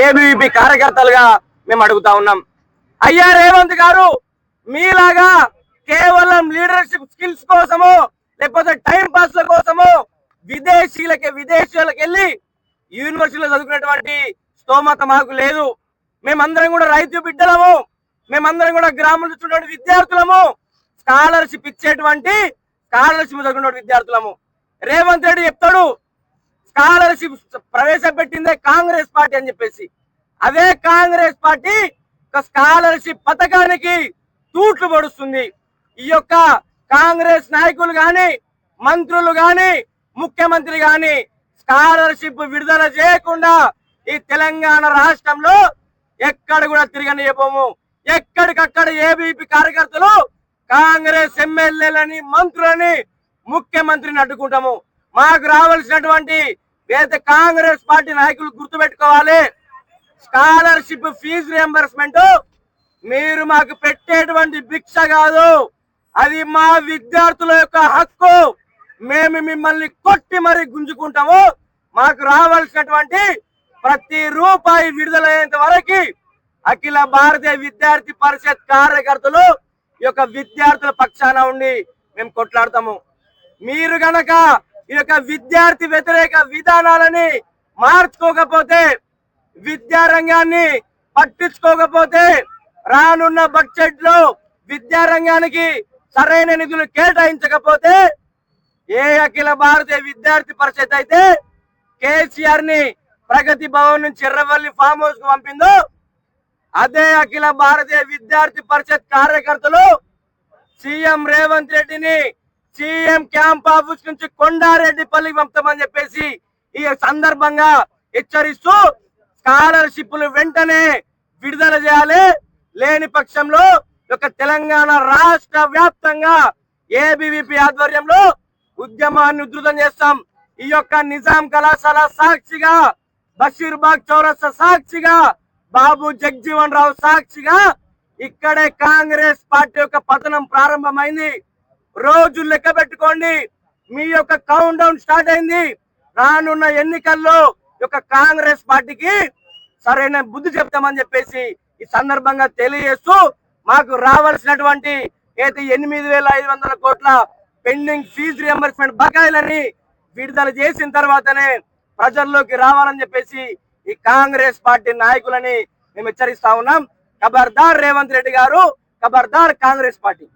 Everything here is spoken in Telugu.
ఏబీవీపీ కార్యకర్తలుగా మేము అడుగుతా ఉన్నాం. అయ్యా రేవంత్ గారు మీలాగా కేవలం లీడర్షిప్ స్కిల్స్ కోసము లేకపోతే టైం పాస్ల కోసము విదేశీలకి విదేశాలకు వెళ్ళి యూనివర్సిటీలో చదువుకునేటువంటి స్తోమత మాకు లేదు. మేమందరం కూడా రైతు బిడ్డలము. మేమందరం కూడా గ్రామంలో చూడటువంటి విద్యార్థులము. స్కాలర్షిప్ ఇచ్చేటువంటి స్కాలర్షిప్ చదువుకునే విద్యార్థులము. రేవంత్ రెడ్డి చెప్తాడు స్కాలర్షిప్ ప్రవేశపెట్టిందే కాంగ్రెస్ పార్టీ అని చెప్పేసి. అదే కాంగ్రెస్ పార్టీ ఒక స్కాలర్షిప్ పథకానికి తూట్లు పడుస్తుంది. ఈ యొక్క కాంగ్రెస్ నాయకులు గాని మంత్రులు గాని ముఖ్యమంత్రి గాని స్కాలర్షిప్ విడుదల చేయకుండా ఈ తెలంగాణ రాష్ట్రంలో ఎక్కడ కూడా తిరగనియబోము. ఎక్కడికక్కడ ఏబీపీ కార్యకర్తలు కాంగ్రెస్ ఎమ్మెల్యేలని మంత్రులని ముఖ్యమంత్రిని అడ్డుకుంటాము. మాకు రావాల్సినటువంటి లేదా కాంగ్రెస్ పార్టీ నాయకులు గుర్తుపెట్టుకోవాలి స్కాలర్షిప్ ఫీజు రియంబర్స్మెంట్ మీరు మాకు పెట్టేటువంటి భిక్ష కాదు. అది మా విద్యార్థుల యొక్క హక్కు. మేము మిమ్మల్ని కొట్టి మరి గుంజుకుంటాము. మాకు రావాల్సినటువంటి ప్రతి రూపాయి విడుదలయ్యేంత వరకు అఖిల భారతీయ విద్యార్థి పరిషత్ కార్యకర్తలు ఈ యొక్క విద్యార్థుల పక్షాన ఉండి మేము కొట్లాడతాము. మీరు గనక ఈ యొక్క విద్యార్థి వ్యతిరేక విధానాలని మార్చుకోకపోతే విద్యారంగాన్ని పట్టించుకోకపోతే రానున్న బడ్జెట్లో విద్యారంగానికి సరైన నిధులు కేటాయించకపోతే ఏ అఖిల భారతీయ విద్యార్థి పరిషత్ అయితే కేసీఆర్ని ప్రగతి భవన్ నుంచి ఎర్రవల్లి ఫామ్ హౌస్కు పంపిందో అదే అఖిల భారతీయ విద్యార్థి పరిషత్ కార్యకర్తలు సీఎం రేవంత్ రెడ్డిని సీఎం క్యాంప్ ఆఫీస్ నుంచి కొండారెడ్డిపల్లికి పంపుతామని చెప్పేసి ఈ సందర్భంగా హెచ్చరిస్తూ స్కాలర్షిప్లు వెంటనే విడుదల చేయాలి. లేని పక్షంలో ఒక యొక్క తెలంగాణ రాష్ట్ర వ్యాప్తంగా ఏబీవీపీ ఆధ్వర్యంలో ఉద్యమాన్ని ఉధృతం చేస్తాం. ఈ యొక్క నిజాం కళాశాల సాక్షిగా బషీర్బాగ్ చౌరస్తా సాక్షిగా బాబు జగ్జీవన్ రావు సాక్షిగా ఇక్కడే కాంగ్రెస్ పార్టీ యొక్క పతనం ప్రారంభమైంది. రోజు లెక్క పెట్టుకోండి. మీ యొక్క కౌంట్ డౌన్ స్టార్ట్ అయింది. రానున్న ఎన్నికల్లో ఈ యొక్క కాంగ్రెస్ పార్టీకి సరైన బుద్ధి చెప్తామని చెప్పేసి ఈ సందర్భంగా తెలియజేస్తూ మాకు రావాల్సినటువంటి అయితే ఎనిమిది వేల ఐదు వందల కోట్ల పెండింగ్ ఫీజు రియంబర్స్మెంట్ బకాయిలని విడుదల చేసిన తర్వాతనే ప్రజల్లోకి రావాలని చెప్పేసి ఈ కాంగ్రెస్ పార్టీ నాయకులని మేము హెచ్చరిస్తా ఉన్నాం. ఖబర్దార్ రేవంత్ రెడ్డి గారు ఖబర్దార్ కాంగ్రెస్ పార్టీ.